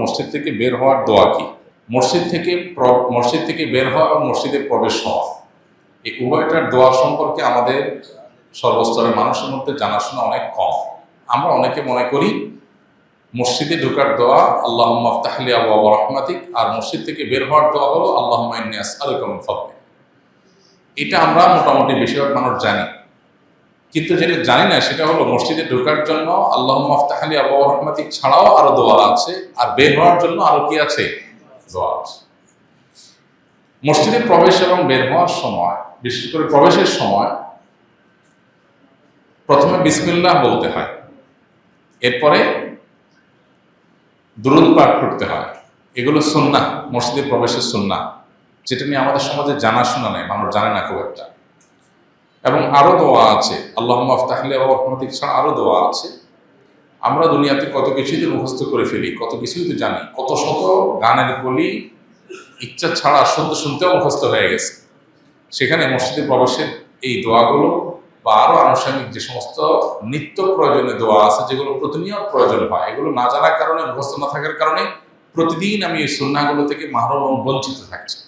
মসজিদ থেকে বের হওয়ার দোয়া কি? মসজিদ থেকে মসজিদ থেকে বের হওয়া এবং মসজিদে প্রবেশ হওয়া। এই উভয়টার দোয়া সম্পর্কে আমাদের সর্বস্তরের মানুষের মধ্যে জানাশোনা অনেক কম। আমরা অনেকে মনে করি, মসজিদে ঢোকার দোয়া আল্লাহ আফতাহলি আবু রহমাতিক আর মসজিদ থেকে বের হওয়ার দোয়া হলো আল্লাহ এটা আমরা মোটামুটি বেশিরভাগ মানুষ জানি। কিন্তু যেটা জানি না, সেটা হলো মসজিদে ঢোকার জন্য আল্লাহ আফতাহলি আবু রহমাতিক ছাড়াও আরও দোয়া আছে, আর বের হওয়ার জন্য আরও কি আছে? দোয়া আছে। মসজিদে প্রবেশ এবং বের হওয়ার সময়, বিশেষ করে প্রবেশের সময়, প্রথমে বিসমিল্লাহ বলতে হয়, এরপরে দুরুদ পাঠ করতে হয়। এগুলো সুন্না মসজিদে প্রবেশের সুন্না যেটা নিয়ে আমাদের সমাজে জানাশোনা নেই, মানুষ জানে না খুব একটা। এবং আরও দোয়া আছে। আল্লাহ আফতাহলে রহমতিক ছাড়া আরও দোয়া আছে। আমরা দুনিয়াতে কত কিছুই তো মুখস্থ করে ফেলি, কত কিছুই তো জানি, কত শত গানের কলি ইচ্ছা ছাড়া শুনতে শুনতেও মুখস্থ হয়ে গেছে। সেখানে মসজিদে প্রবেশের এই দোয়াগুলো বা আরও আনুষঙ্গিক যে সমস্ত নিত্য প্রয়োজনীয় দোয়া আছে, যেগুলো প্রতিনিয়ত প্রয়োজন হয়, এগুলো না জানার কারণে, মুখস্থ না থাকার কারণে প্রতিদিন আমি এই সুন্নাগুলো থেকে মাহরুম বঞ্চিত থাকছি।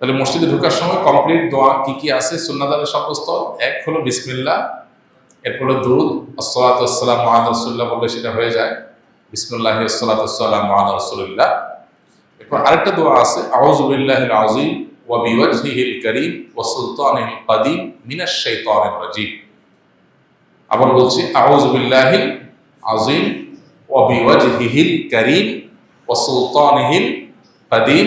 তাহলে মসজিদে ঢোকার সময় কমপ্লিট দোয়া কি কি আছে? সুন্নাদারের সাব্যস্ত এক হলো বিসমিল্লা এরপর হলো দুরুদ। আসসালাতাম মহাদ রসুল্লাহ বললে সেটা হয়ে যায়। বিসমুল্লাহ আসসালাতাম মহাদ রসুল্লাহ এরপর আরেকটা দোয়া আছে আউজুবিল্লাহ আজিম ওয়া বিওয়াজহিহিল করিম ওয়া সুলতানিল কাদিম মিনাশ শাইতানির রাজিম। আবার বলছি আউজুবিল্লাহিল আজিম ওয়া বিওয়াজহিহিল করিম ওয়া সুলতানিহিল কাদিম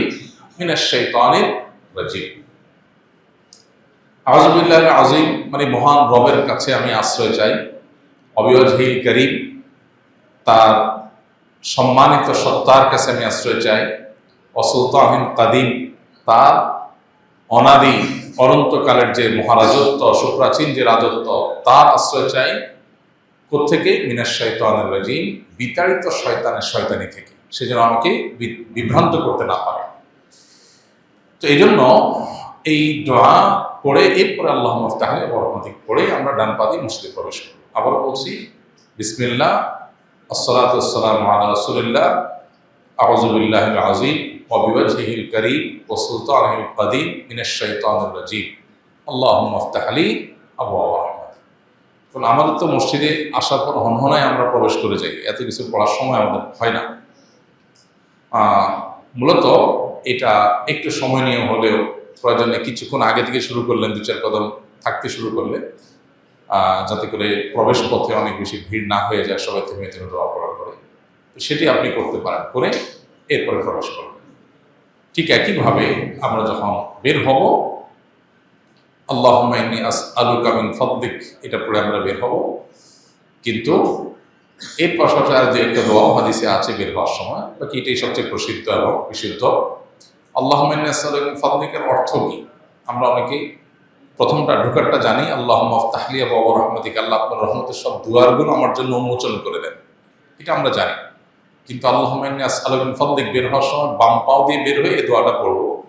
মিনাশ শাইতানির রাজিম আজিম মানে মহান রবের কাছে আমি আশ্রয় চাই। অবিওজহিল করিম তার সম্মানিত সত্তার কাছে আমি আশ্রয় চাই। অসুলতাহিন কাদিম, তার অনাদি অনন্তকালের যে মহারাজত্ব, সুপ্রাচীন যে রাজত্ব, তার আশ্রয় চাই কোথেকে মিনাস শয়তানের রাজিম, বিতাড়িত শয়তানের শয়তানি থেকে। সে যেন আমাকে বিভ্রান্ত করতে না পারে। তো এই জন্য এই দোয়া পড়ে এরপরে আল্লাহ মফতাহানে রহমতিক পড়ে আমরা ডান পাতি মসজিদে প্রবেশ করি। আবার বলছি, বিসমিল্লাহ, আসসালাত আসসালাম আলা রসুলিল্লাহ আহজুবিল্লাহ আজিম অবিবাজিহিল করিম ও সুলতানহিল কদিম মিনাশ শৈতানুর রাজিম। আল্লাহ মফতাহ আলী আবু আহমদ। কারণ আমাদের তো মসজিদে আসার পর হনহনায় আমরা প্রবেশ করে যাই, এত কিছু পড়ার সময় আমাদের হয় না। মূলত এটা একটু সময় নিয়ে হলেও প্রয়োজনে কিছুক্ষণ আগে থেকে শুরু করলেন, দু চার কদম থাকতে শুরু করলে যাতে করে প্রবেশ পথে অনেক বেশি ভিড় না হয়ে যায়, সবাই থেমে থেমে দোয়া পড়া করে। সেটি আপনি করতে পারেন, করে এরপরে প্রবেশ করবেন। ঠিক একইভাবে আমরা যখন বের হব আল্লাহ আলু কামিন এটা পড়ে আমরা বের হব। কিন্তু এর পাশাপাশি আর যে একটা দোয়া হাদিসে আছে বের হওয়ার সময়, বাকি এটাই সবচেয়ে প্রসিদ্ধ এবং বিশুদ্ধ। আল্লাহ ফদ্দিকের অর্থ কি? আমরা অনেকেই প্রথমটা, ঢুকারটা জানি আল্লাহ তাহলিয়া বাবা রহমতিক, আল্লাহ আপনার রহমতের সব দুয়ারগুলো আমার জন্য উন্মোচন করে দেন। এটা আমরা জানি। কিন্তু আল্লাহ আলমিন ফদ্দিক বের হওয়ার সময় বাম পাও দিয়ে বের হয়ে এই দোয়াটা পড়ব।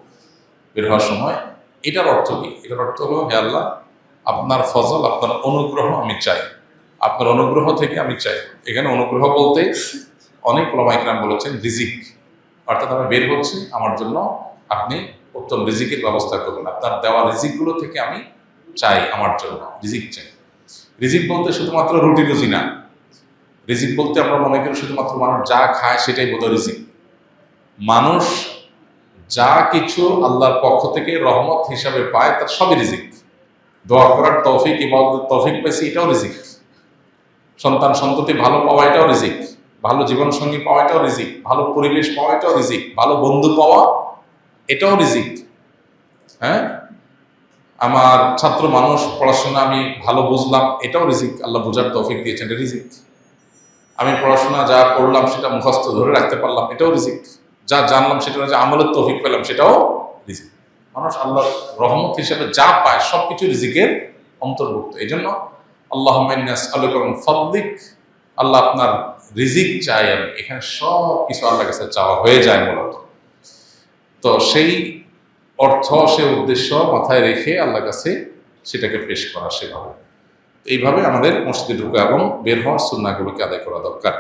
বের হওয়ার সময় এটার অর্থ কি? এটার অর্থ হলো, হে আল্লাহ, আপনার ফজল, আপনার অনুগ্রহ আমি চাই। আপনার অনুগ্রহ থেকে আমি চাই। এখানে অনুগ্রহ বলতে অনেক ওলামাইকরাম বলেছেন, রিজিক। অর্থাৎ আমি বের হচ্ছি, আমার জন্য আপনি উত্তম রিজিকের ব্যবস্থা করবেন আপনার দেওয়া রিজিকগুলো থেকে আমি চাই, আমার জন্য। রিজিক চাই। রিজিক বলতে শুধুমাত্র রুটি রুজি না। রিজিক বলতে আমরা মনে করি শুধুমাত্র মানুষ যা খায় সেটাই বোধ রিজিক। মানুষ যা কিছু আল্লাহর পক্ষ থেকে রহমত হিসাবে পায়, তার সবই রিজিক। দোয়া করার তৌফিক, ইবাদতের তৌফিক পেয়েছি এটাও রিজিক। সন্তান সন্ততি ভালো পাওয়া, এটাও রিজিক। ভালো জীবনসঙ্গী পাওয়া এটাও রিজিক, ভালো পরিবেশ পাওয়াটাও রিজিক, ভালো বন্ধু পাওয়া, এটাও রিজিক। হ্যাঁ? আমার ছাত্র মানুষ, পড়াশোনা আমি ভালো বুঝলাম, এটাও রিজিক, আল্লাহ বুঝার তৌফিক দিয়েছেন, এটা রিজিক। আমি পড়াশোনা যা পড়লাম সেটা মুখস্থ ধরে রাখতে পারলাম, এটাও রিজিক। যা জানলাম সেটা যে আমলের তৌফিক পেলাম, সেটাও রিজিক। মানুষ আল্লাহর রহমত হিসেবে যা পায় সবকিছু রিজিকের অন্তর্ভুক্ত। এই জন্য আল্লাহ আল্লাহ আপনার রিজিক চাই আমি, এখানে সব কিছু আল্লাহ কাছে চাওয়া হয়ে যায় মূলত। তো সেই অর্থ সে উদ্দেশ্য মাথায় রেখে আল্লাহ কাছে সেটাকে পেশ করা সেভাবে। এইভাবে আমাদের মসজিদে ঢুকা এবং বের হওয়ার সুন্নাগুলোকে আদায় করা দরকার।